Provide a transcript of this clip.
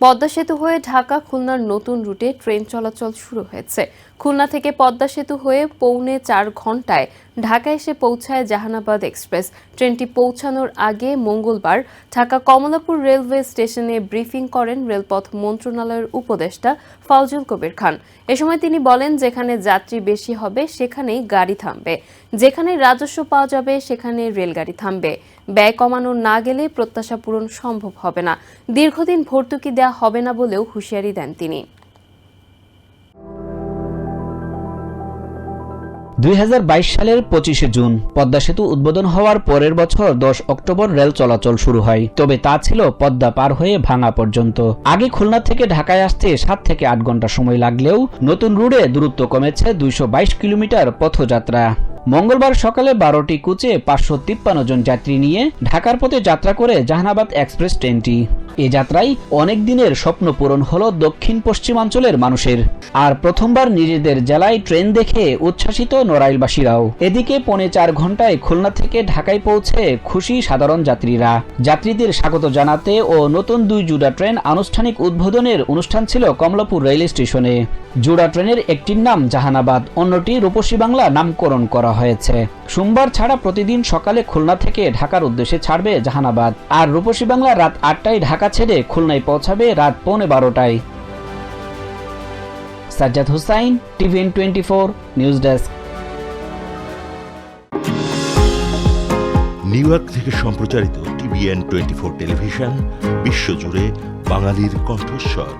পদ্মা সেতু হয়ে ঢাকা খুলনার নতুন রুটে ট্রেন চলাচল শুরু হয়েছে। খুলনা থেকে পদ্মা সেতু হয়ে পৌনে চার ঘন্টায় ঢাকা এসে পৌঁছায় জাহানাবাদ এক্সপ্রেস। ট্রেনটি পৌঁছানোর আগে মঙ্গলবার ঢাকা কমলাপুর রেলওয়ে স্টেশনে ব্রিফিং করেন রেলপথ মন্ত্রণালয়ের উপদেষ্টা ফাউজুল কবির খান। এ সময় তিনি বলেন, যেখানে যাত্রী বেশি হবে, সেখানেই গাড়ি থামবে। যেখানে রাজস্ব পাওয়া যাবে, সেখানে রেলগাড়ি থামবে। ব্যয় কমানো না গেলে প্রত্যাশা পূরণ সম্ভব হবে না। দীর্ঘদিন ভর্তুকি দেওয়া হবে না বলেও হুঁশিয়ারি দেন তিনি। দুই হাজার বাইশ সালের পঁচিশে জুন পদ্মা সেতু উদ্বোধন হওয়ার পরের বছর দশ অক্টোবর রেল চলাচল শুরু হয়। তবে তা ছিল পদ্মা পার হয়ে ভাঙা পর্যন্ত। আগে খুলনা থেকে ঢাকায় আসতে সাত থেকে আট ঘণ্টা সময় লাগলেও নতুন রুটে দূরত্ব কমেছে দুইশো বাইশ কিলোমিটার পথযাত্রা। মঙ্গলবার সকালে বারোটি কুচে পাঁচশো তিপ্পান্ন জন যাত্রী নিয়ে ঢাকার পথে যাত্রা করে জাহানাবাদ এক্সপ্রেস ট্রেনটি। এ যাত্রায় অনেক দিনের স্বপ্ন পূরণ হল দক্ষিণ পশ্চিমাঞ্চলের মানুষের। আর প্রথমবার নিজেদের জেলায় ট্রেন দেখে উচ্ছ্বাসিত নড়াইলবাসীরাও। এদিকে পৌনে চার ঘন্টায় খুলনা থেকে ঢাকায় পৌঁছে খুশি সাধারণ যাত্রীরা। যাত্রীদের স্বাগত জানাতে ও নতুন দুই জুড়া ট্রেন আনুষ্ঠানিক উদ্বোধনের অনুষ্ঠান ছিল কমলাপুর রেল স্টেশনে জুড়া ট্রেনের একটির নাম জাহানাবাদ, অন্যটি রূপসী বাংলা নামকরণ করা হয়েছে। সোমবার ছাড়া প্রতিদিন সকালে খুলনা থেকে ঢাকার উদ্দেশ্যে ছাড়বে জাহানাবাদ। আর রূপসী বাংলা রাত আটটায় ঢাকা ছেড়ে খুলনায় পৌঁছাবে রাত পৌনে বারোটায়। Sajjad Hussain, TVN twenty four, news desk. New York থেকে সম্প্রচারিত টিভিএন টোয়েন্টি ফোর টেলিভিশন, বিশ্বজুড়ে বাঙালির কণ্ঠস্বর।